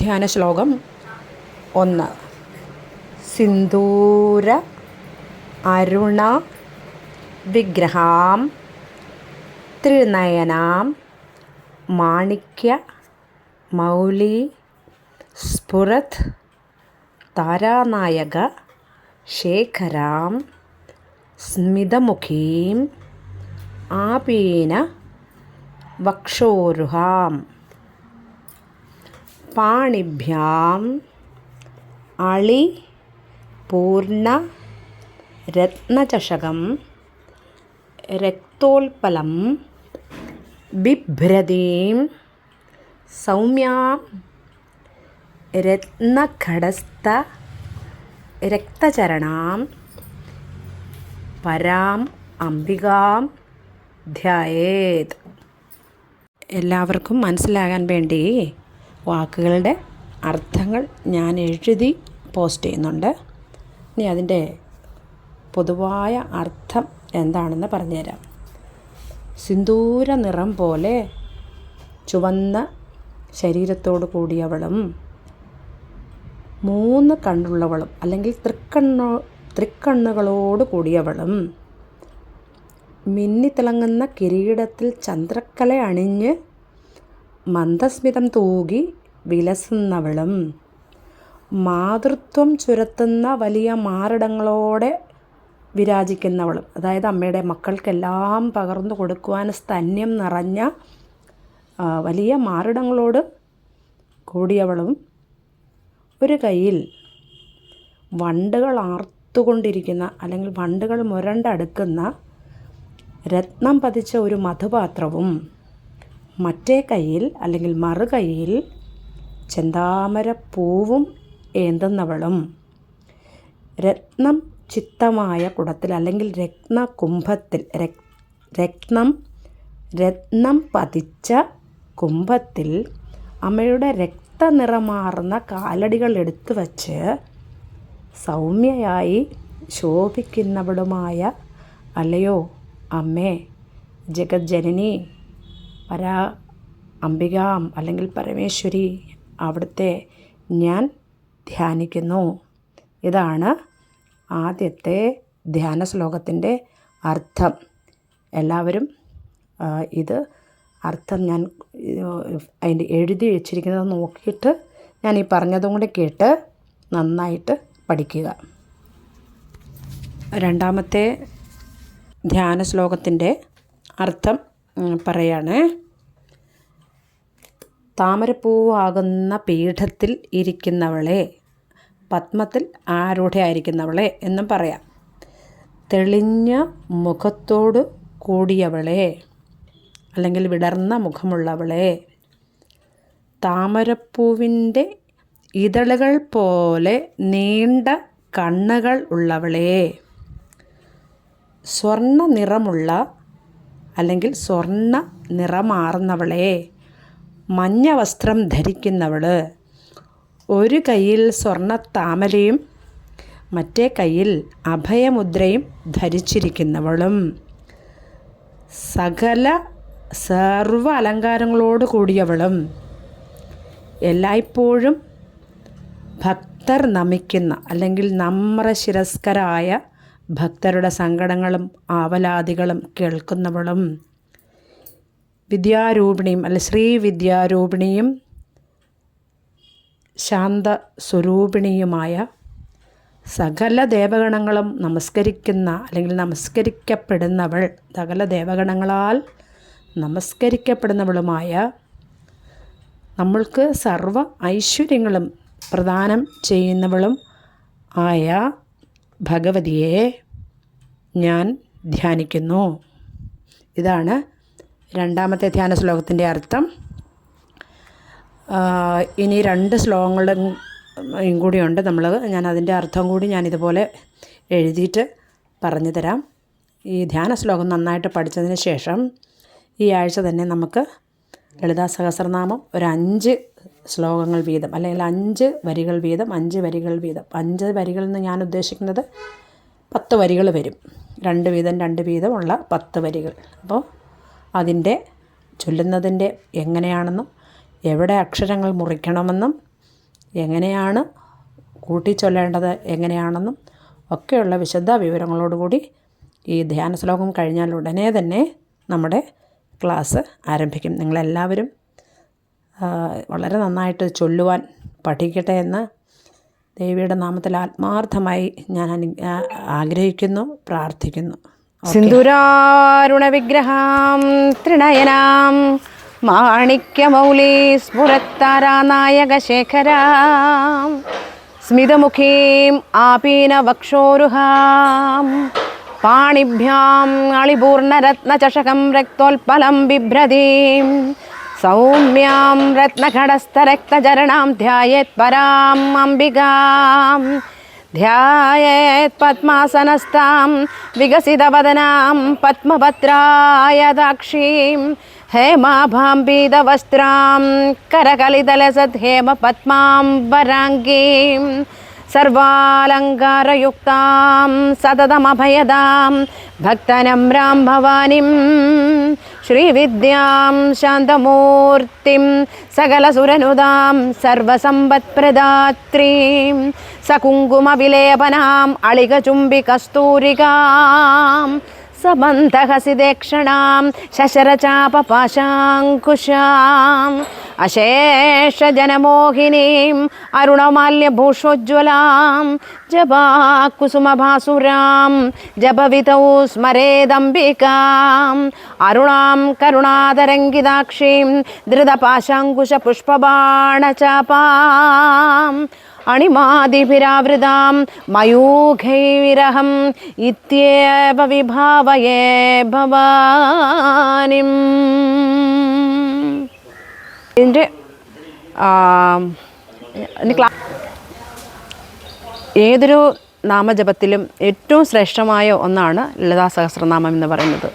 ധ്യാന ശ്ലോകം ഒന്ന്. സിന്ദൂര അരുണ വിഗ്രഹാം ത്രിനയനാം മാണിക്യ മൗലി സ്ഫുരത് താരാനായക ശേഖരാം സ്മിതമുഖീം ആപീന വക്ഷോരുഹാം. പാണിഭ്യാം അളി പൂർണ രത്നചഷകം രക്തോൽപലം ബിഭ്രതീം സൗമ്യാം രത്നഘടസ്ഥ രക്തചരണാം പരാം അംബികാം ധ്യായേത് എല്ലാവർക്കും മനസ്സിലാകാൻ വേണ്ടി വാക്കുകളുടെ അർത്ഥങ്ങൾ ഞാൻ എഴുതി പോസ്റ്റ് ചെയ്യുന്നുണ്ട്. ഇനി അതിന്റെ പൊതുവായ അർത്ഥം എന്താണെന്ന് പറഞ്ഞുതരാം. സിന്ദൂര നിറം പോലെ ചുവന്ന ശരീരത്തോട് കൂടിയവളും മൂന്ന് കണ്ണുള്ളവളും അല്ലെങ്കിൽ തൃക്കണ്ണു തൃക്കണ്ണുകളോട് കൂടിയവളും മിന്നിത്തിളങ്ങുന്ന കിരീടത്തിൽ ചന്ദ്രക്കല അണിഞ്ഞ് മന്ദസ്മിതം തൂകി വിലസുന്നവളും. മാതൃത്വം ചുരത്തുന്ന വലിയ മാറിടങ്ങളോടെ വിരാജിക്കുന്നവളും. അതായത് അമ്മയുടെ മക്കൾക്കെല്ലാം പകർന്നു കൊടുക്കുവാൻ സ്തന്യം നിറഞ്ഞ വലിയ മാറിടങ്ങളോട് കൂടിയവളും ഒരു കയ്യിൽ വണ്ടുകൾ ആർത്തുകൊണ്ടിരിക്കുന്ന അല്ലെങ്കിൽ വണ്ടുകൾ മുരണ്ടടുക്കുന്ന രത്നം പതിച്ച ഒരു മധുപാത്രവും മറ്റേ കയ്യിൽ അല്ലെങ്കിൽ മറുകൈയിൽ ചെന്താമര പൂവും ഏന്തുന്നവളും. രത്നം ചിത്തമായ കുടത്തിൽ അല്ലെങ്കിൽ രത്നകുംഭത്തിൽ രത്നം രത്നം പതിച്ച കുംഭത്തിൽ അമ്മയുടെ രക്തനിറമാർന്ന കാലടികൾ എടുത്തു വച്ച് സൗമ്യയായി ശോഭിക്കുന്നവളുമായ അല്ലയോ അമ്മേ ജഗജ്ജനനി പരാ അംബിക അല്ലെങ്കിൽ പരമേശ്വരി അവിടുത്തെ ഞാൻ ധ്യാനിക്കുന്നു. ഇതാണ് ആദ്യത്തെ ധ്യാന ശ്ലോകത്തിന്റെ അർത്ഥം. എല്ലാവരും ഇത് അർത്ഥം ഞാൻ അതിന്റെ എഴുതി വെച്ചിരിക്കുന്നത് നോക്കിയിട്ട് ഞാൻ ഈ പറഞ്ഞതും കൂടി കേട്ട് നന്നായിട്ട് പഠിക്കുക. രണ്ടാമത്തെ ധ്യാന ശ്ലോകത്തിന്റെ അർത്ഥം പറയാണ്. താമരപ്പൂവാകുന്ന പീഠത്തിൽ ഇരിക്കുന്നവളെ പത്മത്തിൽ ആരൂഢയായിരിക്കുന്നവളെ എന്നും പറയാം. തെളിഞ്ഞ മുഖത്തോട് കൂടിയവളെ അല്ലെങ്കിൽ വിടർന്ന മുഖമുള്ളവളെ താമരപ്പൂവിന്റെ ഇതളുകൾ പോലെ നീണ്ട കണ്ണുകൾ ഉള്ളവളെ സ്വർണ നിറമുള്ള അല്ലെങ്കിൽ സ്വർണ നിറമാർന്നവളെ മഞ്ഞ വസ്ത്രം ധരിക്കുന്നവൾ ഒരു കയ്യിൽ സ്വർണ താമരയും മറ്റേ കയ്യിൽ അഭയമുദ്രയും ധരിച്ചിരിക്കുന്നവളും. സകല സർവ അലങ്കാരങ്ങളോട് കൂടിയവളും. എല്ലായ്പ്പോഴും ഭക്തർ നമിക്കുന്ന അല്ലെങ്കിൽ നമ്ര ശിരസ്കരായ ഭക്തരുടെ സങ്കടങ്ങളും ആവലാദികളും കേൾക്കുന്നവളും. വിദ്യാരൂപിണിയും അല്ല ശ്രീ വിദ്യാരൂപിണിയും ശാന്ത സ്വരൂപിണിയുമായ സകല ദേവഗണങ്ങളും നമസ്കരിക്കുന്ന അല്ലെങ്കിൽ നമസ്കരിക്കപ്പെടുന്നവൾ സകല ദേവഗണങ്ങളാൽ നമസ്കരിക്കപ്പെടുന്നവളുമായ നമ്മൾക്ക് സർവ ഐശ്വര്യങ്ങളും പ്രദാനം ചെയ്യുന്നവളും ആയ ഭഗവതിയെ ഞാൻ ധ്യാനിക്കുന്നു. ഇതാണ് രണ്ടാമത്തെ ധ്യാന ശ്ലോകത്തിന്റെ അർത്ഥം ഇനി രണ്ട് ശ്ലോകങ്ങളും കൂടിയുണ്ട്. നമ്മൾ ഞാൻ അതിന്റെ അർത്ഥം കൂടി ഞാൻ ഇതുപോലെ എഴുതിയിട്ട് പറഞ്ഞു തരാം. ഈ ധ്യാന ശ്ലോകം നന്നായിട്ട് പഠിച്ചതിന് ശേഷം ഈ ആഴ്ച തന്നെ നമുക്ക് ലളിതാ സഹസ്രനാമം ഒരു അഞ്ച് ശ്ലോകങ്ങൾ വീതം അല്ലെങ്കിൽ അഞ്ച് വരികൾ വീതം അഞ്ച് വരികൾ വീതം. അഞ്ച് വരികളിൽ നിന്ന് ഞാൻ ഉദ്ദേശിക്കുന്നത് പത്ത് വരികൾ വരും. രണ്ട് വീതം രണ്ട് വീതമുള്ള പത്ത് വരികൾ. അപ്പോൾ അതിന്റെ ചൊല്ലുന്നതിന്റെ എങ്ങനെയാണെന്നും എവിടെ അക്ഷരങ്ങൾ മുറിക്കണമെന്നും എങ്ങനെയാണ് കൂട്ടിച്ചൊല്ലേണ്ടത് എങ്ങനെയാണെന്നും ഒക്കെയുള്ള വിശദ വിവരങ്ങളോടുകൂടി ഈ ധ്യാന ശ്ലോകം കഴിഞ്ഞാൽ ഉടനെ തന്നെ നമ്മുടെ ക്ലാസ് ആരംഭിക്കും. നിങ്ങളെല്ലാവരും വളരെ നന്നായിട്ട് ചൊല്ലുവാൻ പഠിക്കട്ടെ എന്ന് ദേവിയുടെ നാമത്തിൽ ആത്മാർത്ഥമായി ഞാൻ ആഗ്രഹിക്കുന്നു പ്രാർത്ഥിക്കുന്നു. സിന്ദൂരാരുണവിഗ്രഹാം ത്രിണയനാം മാണിക്യമൗലി സ്ഫുരത്താരാനായകശേഖരാം സ്മിതമുഖീം ആപീനവക്ഷോരുഹാം പാണിഭ്യാം അളിപൂർണരത്നചഷകം രക്തോൽപലം ബിഭ്രതീം സൗമ്യാം രത്നഘടസ്ഥരക്തചരണാം ധ്യായേത് പരാം അംബികാം ध्यायेत् पद्मासनस्तां विकसितवदनां पद्मभद्रायदाक्षीं हेमाभाम्बीदवस्त्रां करकलितलसद्धेमपद्माम्बराङ्गीं सर्वालङ्कारयुक्तां सततमभयदां भक्तनम्रां भवानीं श्रीविद्यां शान्तमूर्तिं सकलसुरनुदां सर्वसम्पत्प्रदात्रीं സകുങ്കുമവിലേപനാം അളികചുംബി കസ്തൂരികാം സബന്ധഹസിദേക്ഷണാം ശശരചാപപാശാങ്കുശാം അശേഷജനമോഹിനീം അരുണമാല്യഭൂഷോജ്വലാം ജപാകുസുമഭാസുരാം ജപവിതൗ സ്മരേദംബികാം അരുണാം കരുണാതരംഗിതാക്ഷീം ധൃതപാശാങ്കുശപുഷ്പബാണചാപാം അണിമാതിഭിരാവൃതാം മയൂഖൈരഹം ഇത്യേവ വിഭാവയേ ഭവാനിം. എന്റെ ഏതൊരു നാമജപത്തിലും ഏറ്റവും ശ്രേഷ്ഠമായ ഒന്നാണ് ലളിതാ സഹസ്രനാമം എന്ന് പറയുന്നത്.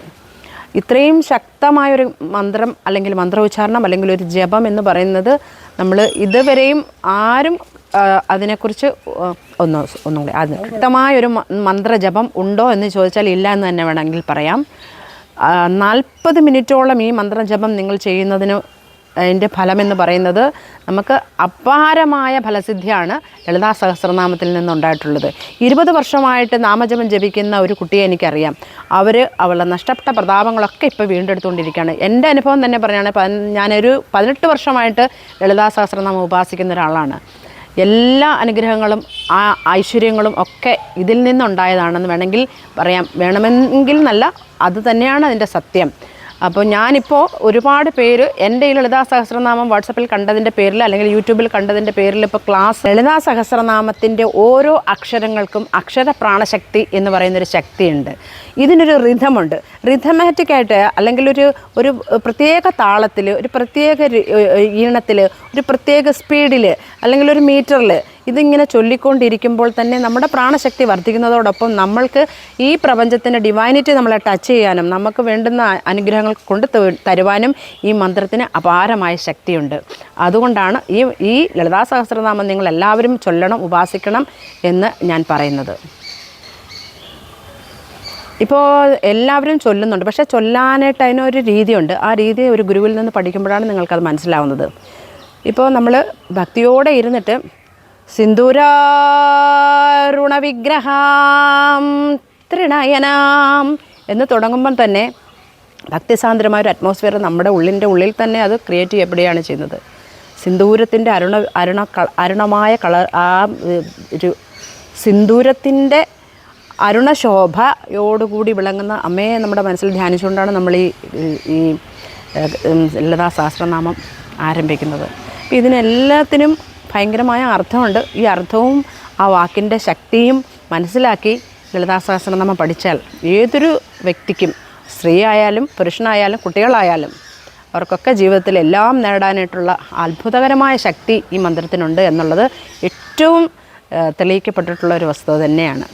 ഇത്രയും ശക്തമായൊരു മന്ത്രം അല്ലെങ്കിൽ മന്ത്രോച്ചാരണം അല്ലെങ്കിൽ ഒരു ജപം എന്ന് പറയുന്നത് നമ്മൾ ഇതുവരെയും ആരും അതിനെക്കുറിച്ച് ഒന്ന് ഒന്നും കൂടി അത് വ്യക്തമായൊരു മന്ത്രജപം ഉണ്ടോ എന്ന് ചോദിച്ചാൽ ഇല്ല എന്ന് തന്നെ വേണമെങ്കിൽ പറയാം. നാൽപ്പത് മിനിറ്റോളം ഈ മന്ത്രജപം നിങ്ങൾ ചെയ്യുന്നതിന് അതിന്റെ ഫലമെന്ന് പറയുന്നത് നമുക്ക് അപാരമായ ഫലസിദ്ധിയാണ് ലളിതാ സഹസ്രനാമത്തിൽ നിന്നുണ്ടായിട്ടുള്ളത്. ഇരുപത് വർഷമായിട്ട് നാമജപം ജപിക്കുന്ന ഒരു കുട്ടിയെ എനിക്കറിയാം. അവർ അവളുടെ നഷ്ടപ്പെട്ട പ്രതാപങ്ങളൊക്കെ ഇപ്പോൾ വീണ്ടെടുത്തുകൊണ്ടിരിക്കുകയാണ്. എന്റെ അനുഭവം തന്നെ പറയുകയാണെങ്കിൽ ഞാനൊരു പതിനെട്ട് വർഷമായിട്ട് ലളിതാ സഹസ്രനാമം ഉപാസിക്കുന്ന ഒരാളാണ്. എല്ലാ അനുഗ്രഹങ്ങളും ആ ഐശ്വര്യങ്ങളും ഒക്കെ ഇതിൽ നിന്നുണ്ടായതാണെന്ന് വേണമെങ്കിൽ പറയാം. വേണമെങ്കിൽ എന്നല്ല അത് തന്നെയാണ് അതിന്റെ സത്യം. അപ്പോൾ ഞാനിപ്പോൾ ഒരുപാട് പേര് എന്റെ ഈ ലളിതാ സഹസ്രനാമം വാട്സപ്പിൽ കണ്ടതിന്റെ പേരിൽ അല്ലെങ്കിൽ യൂട്യൂബിൽ കണ്ടതിന്റെ പേരിൽ ഇപ്പോൾ ക്ലാസ് ലളിതാ സഹസ്രനാമത്തിന്റെ ഓരോ അക്ഷരങ്ങൾക്കും അക്ഷര പ്രാണശക്തി എന്ന് പറയുന്നൊരു ശക്തിയുണ്ട്. ഇതിനൊരു റിഥമുണ്ട് റിഥമാറ്റിക്കായിട്ട് അല്ലെങ്കിൽ ഒരു ഒരു പ്രത്യേക താളത്തിൽ ഒരു പ്രത്യേക ഈണത്തിൽ ഒരു പ്രത്യേക സ്പീഡിൽ അല്ലെങ്കിൽ ഒരു മീറ്ററിൽ ഇതിങ്ങനെ ചൊല്ലിക്കൊണ്ടിരിക്കുമ്പോൾ തന്നെ നമ്മുടെ പ്രാണശക്തി വർദ്ധിക്കുന്നതോടൊപ്പം നമ്മൾക്ക് ഈ പ്രപഞ്ചത്തിന്റെ ഡിവൈനിറ്റി നമ്മളെ ടച്ച് ചെയ്യാനും നമുക്ക് വേണ്ടുന്ന അനുഗ്രഹങ്ങൾ കൊണ്ട് തരുവാനും ഈ മന്ത്രത്തിന് അപാരമായ ശക്തിയുണ്ട്. അതുകൊണ്ടാണ് ഈ ഈ ലളിതാ സഹസ്രനാമം നിങ്ങൾ എല്ലാവരും ചൊല്ലണം ഉപാസിക്കണം എന്ന് ഞാൻ പറയുന്നത്. ഇപ്പോൾ എല്ലാവരും ചൊല്ലുന്നുണ്ട്. പക്ഷേ ചൊല്ലാനായിട്ട് അതിനൊരു രീതിയുണ്ട്. ആ രീതി ഒരു ഗുരുവിൽ നിന്ന് പഠിക്കുമ്പോഴാണ് നിങ്ങൾക്കത് മനസ്സിലാവുന്നത്. ഇപ്പോൾ നമ്മൾ ഭക്തിയോടെ ഇരുന്നിട്ട് സിന്ദൂരാരുണവിഗ്രഹാം ത്രിണയനാം എന്ന് തുടങ്ങുമ്പം തന്നെ ഭക്തിസാന്ദ്രമായ ഒരു അറ്റ്മോസ്ഫിയർ നമ്മുടെ ഉള്ളിന്റെ ഉള്ളിൽ തന്നെ അത് ക്രിയേറ്റ് ചെയ്യപ്പെടുകയാണ് ചെയ്യുന്നത്. സിന്ദൂരത്തിന്റെ അരുണ അരുണ അരുണമായ കളർ ആ ഒരു സിന്ദൂരത്തിന്റെ അരുണശോഭയോടുകൂടി വിളങ്ങുന്ന അമ്മയെ നമ്മുടെ മനസ്സിൽ ധ്യാനിച്ചുകൊണ്ടാണ് നമ്മൾ ഈ ഈ- ലതാ സഹസ്രനാമം ആരംഭിക്കുന്നത്. ഇതിനെല്ലാത്തിനും ഭയങ്കരമായ അർത്ഥമുണ്ട്. ഈ അർത്ഥവും ആ വാക്കിന്റെ ശക്തിയും മനസ്സിലാക്കി ലളിതാ നമ്മൾ പഠിച്ചാൽ ഏതൊരു വ്യക്തിക്കും സ്ത്രീ ആയാലും പുരുഷനായാലും കുട്ടികളായാലും അവർക്കൊക്കെ ജീവിതത്തിൽ എല്ലാം നേടാനായിട്ടുള്ള അത്ഭുതകരമായ ശക്തി ഈ മന്ത്രത്തിനുണ്ട് എന്നുള്ളത് ഏറ്റവും തെളിയിക്കപ്പെട്ടിട്ടുള്ള ഒരു വസ്തുത തന്നെയാണ്.